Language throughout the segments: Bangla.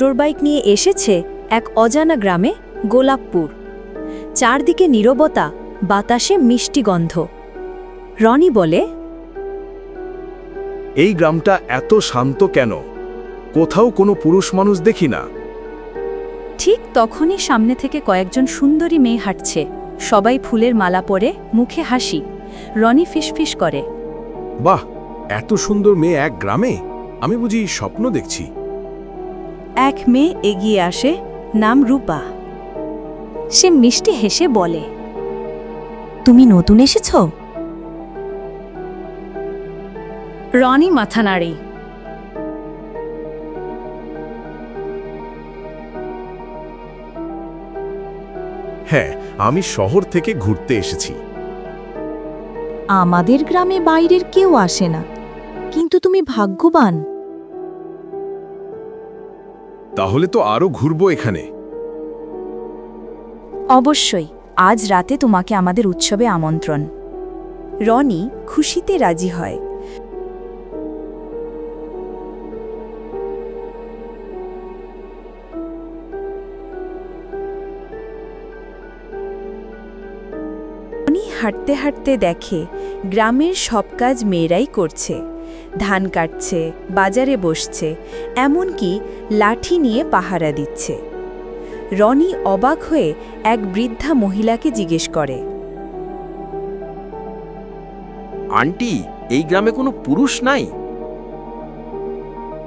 মোটরবাইক নিয়ে এসেছে এক অজানা গ্রামে গোলাপপুর। চারদিকে নীরবতা বাতাসে মিষ্টি গন্ধ। রনি বলে এই গ্রামটা এত শান্ত কেন? কোথাও কোনো পুরুষ মানুষ দেখি না। ঠিক তখনই সামনে থেকে কয়েকজন সুন্দরী মেয়ে হাঁটছে। সবাই ফুলের মালা পরে মুখে হাসি। রনি ফিসফিস করে বাহ! এত সুন্দর মেয়ে এক গ্রামে? আমি বুঝি স্বপ্ন দেখছি। এক মেয়ে এগিয়ে আসে নাম রূপা। সে মিষ্টি হেসে বলে তুমি নতুন এসেছ? রনি মাথা নাড়ি হ্যাঁ আমি শহর থেকে ঘুরতে এসেছি। আমাদের গ্রামে বাইরের কেউ আসে না কিন্তু তুমি ভাগ্যবান। তাহলে তো আরও ঘুরবো এখানে। অবশ্যই, আজ রাতে তোমাকে আমাদের উৎসবে আমন্ত্রণ। রনি খুশিতে রাজি হয়। হাঁটতে হাঁটতে দেখে গ্রামের সব কাজ মেয়েরাই করছে। ধান কাটছে বাজারে বসছে এমনকি লাঠি নিয়ে পাহারা দিচ্ছে। রনি অবাক হয়ে এক বৃদ্ধা মহিলাকে জিজ্ঞেস করে আন্টি এই গ্রামে কোনো পুরুষ নাই?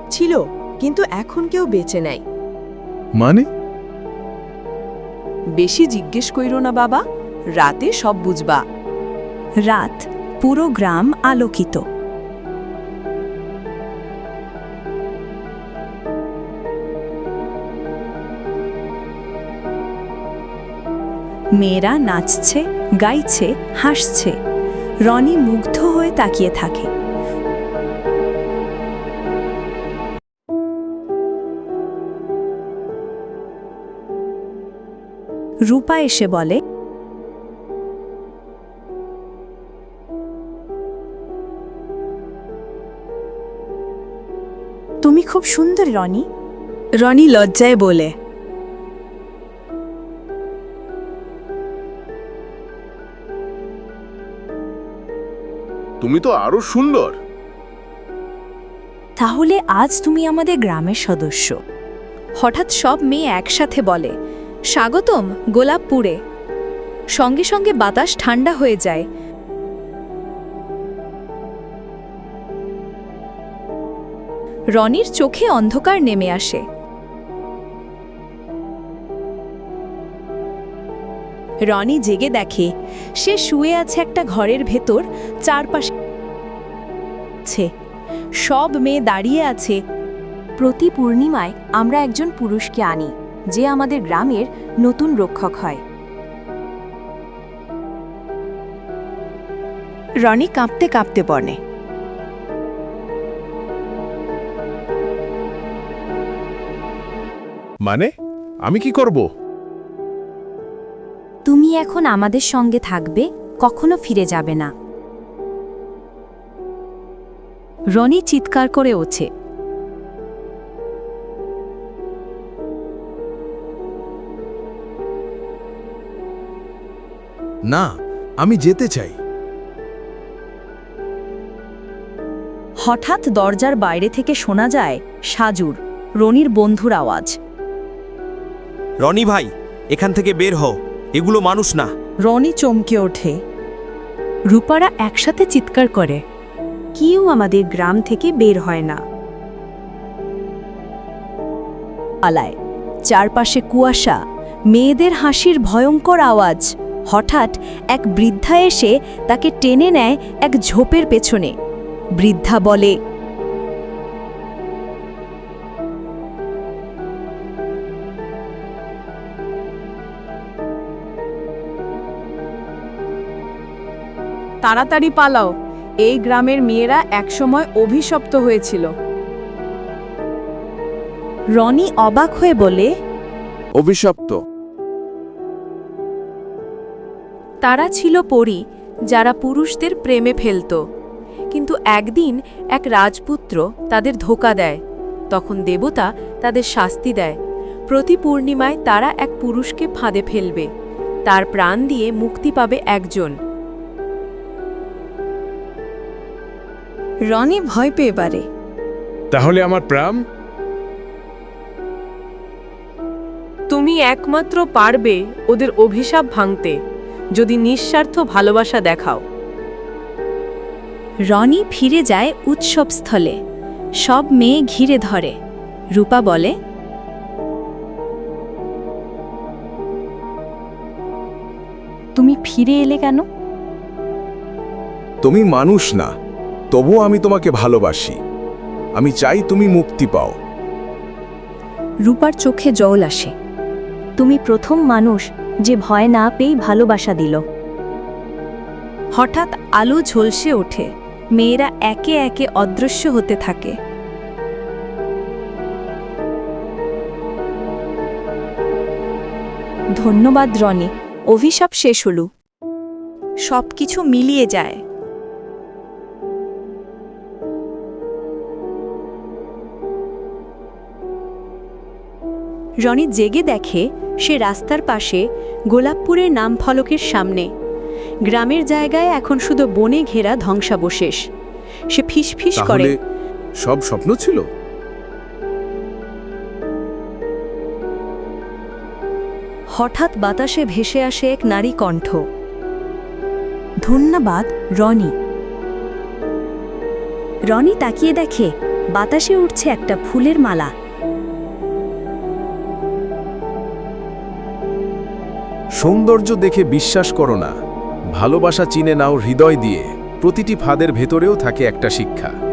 ছিল কিন্তু এখন কেউ বেঁচে নাই। মানে? বেশি জিজ্ঞেস কইরো না বাবা রাতে সব বুঝবা। রাত পুরো গ্রাম আলোকিত। মেয়েরা নাচছে, গাইছে, হাসছে। রনি মুগ্ধ হয়ে তাকিয়ে থাকে। রূপা এসে বলে, তুমি খুব সুন্দর রনি। রনি লজ্জায় বলে তুমি তো আরও সুন্দর। তাহলে আজ তুমি আমাদের গ্রামের সদস্য। হঠাৎ সব মেয়ে একসাথে বলে, স্বাগতম গোলাপপুরে। সঙ্গে সঙ্গে বাতাস ঠান্ডা হয়ে যায়। রনির চোখে অন্ধকার নেমে আসে। রনি জেগে দেখে, সে শুয়ে আছে একটা ঘরের ভেতর, চারপাশে আছে। সব মেয়ে দাঁড়িয়ে আছে। প্রতি পূর্ণিমায় আমরা একজন পুরুষকে আনি যে আমাদের গ্রামের নতুন রক্ষক হয়। রনি কাঁপতে কাঁপতে বনে মানে? আমি কি করব? তুমি এখন আমাদের সঙ্গে থাকবে কখনো ফিরে যাবে না। রনি চিৎকার করে ওঠে। না আমি যেতে চাই। হঠাৎ দরজার বাইরে থেকে শোনা যায় সাজুর রনির বন্ধুর আওয়াজ। রনি ভাই এখান থেকে বের হও এগুলো মানুষ না। রনি চমকে ওঠে। রূপারা একসাথে চিৎকার করে। কেউ আমাদের গ্রাম থেকে বের হয় না। পালায় চারপাশে কুয়াশা, মেয়েদের হাসির ভয়ঙ্কর আওয়াজ। হঠাৎ এক বৃদ্ধা এসে তাকে টেনে নেয় এক ঝোপের পেছনে। বৃদ্ধা বলে, তাড়াতাড়ি পালাও। এই গ্রামের মেয়েরা একসময় অভিশপ্ত হয়েছিল। রনি অবাক হয়ে বলে অভিশপ্ত। তারা ছিল পরী যারা পুরুষদের প্রেমে ফেলত। কিন্তু একদিন এক রাজপুত্র তাদের ধোকা দেয়। তখন দেবতা তাদের শাস্তি দেয়। প্রতি পূর্ণিমায় তারা এক পুরুষকে ফাঁদে ফেলবে। তার প্রাণ দিয়ে মুক্তি পাবে একজন। রনি ভয় পেয়ে পারে। তাহলে আমার প্রাম তুমি একমাত্র পারবে ওদের অভিশাপ ভাঙতে যদি নিঃস্বার্থ ভালোবাসা দেখাও। রনি ফিরে যায় উৎসবস্থলে সব মেয়ে ঘিরে ধরে। রূপা বলে তুমি ফিরে এলে কেন? তুমি মানুষ না। তবুও আমি তোমাকে ভালোবাসি। আমি চাই তুমি মুক্তি পাও। রূপার চোখে জল আসে। তুমি প্রথম মানুষ যে ভয় না পেয়ে ভালোবাসা দিল। হঠাৎ আলো ঝলসে ওঠে। মেয়েরা একে একে অদৃশ্য হতে থাকে। ধন্যবাদ রনি, অভিশাপ শেষ হলো। সবকিছু মিলিয়ে যায়। রনি জেগে দেখে সে রাস্তার পাশে গোলাপপুরের নাম ফলকের সামনে। গ্রামের জায়গায় এখন শুধু বনে ঘেরা ধ্বংসাবশেষ। সে ফিসফিস করে। সব স্বপ্ন ছিল? হঠাৎ বাতাসে ভেসে আসে এক নারী কণ্ঠ। ধন্যবাদ রনি। রনি তাকিয়ে দেখে বাতাসে উঠছে একটা ফুলের মালা। সৌন্দর্য দেখে বিশ্বাস করো না। ভালোবাসা চিনে নাও হৃদয় দিয়ে। প্রতিটি ফাঁদের ভেতরেও থাকে একটা শিক্ষা।